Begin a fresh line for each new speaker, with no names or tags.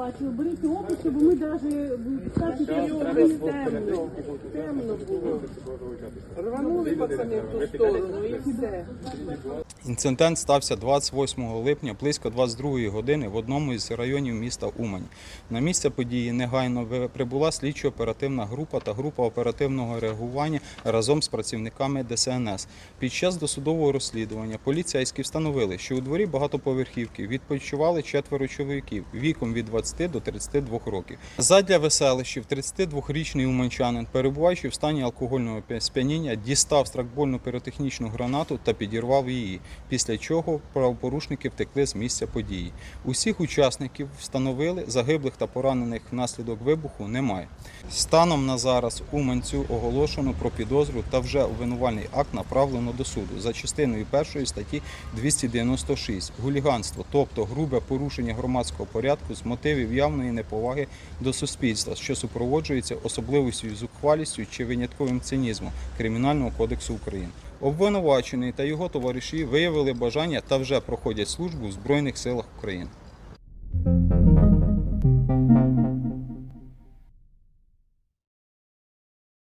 бачили, беріть опис, щоб ми навіть кстати,
Темно, темно було. Рванули пацани в ту сторону і все.
Інцидент стався 28 липня близько 22 години в одному із районів міста Умань. На місце події негайно прибула слідчо-оперативна група та група оперативного реагування разом з працівниками ДСНС. Під час досудового розслідування поліцейські встановили, що у дворі багатоповерхівки відпочивали четверо чоловіків віком від 20 до 32 років. Задля веселищів 32-річний уманчанин, перебуваючи в стані алкогольного п'я- сп'яніння, дістав стракбольну піротехнічну гранату та підірвав її, після чого правопорушники втекли з місця події. Усіх учасників встановили, загиблих та поранених внаслідок вибуху немає. Станом на зараз Уманцю оголошено про підозру та вже обвинувальний акт направлено до суду за частиною першої статті 296 гуліганство, тобто грубе порушення громадського порядку з мотивів явної неповаги до суспільства, що супроводжується особливістю зухвалістю чи винятковим цинізмом Кримінального кодексу України. Обвинувачений та його товариші виявили бажання та вже проходять службу в Збройних силах України.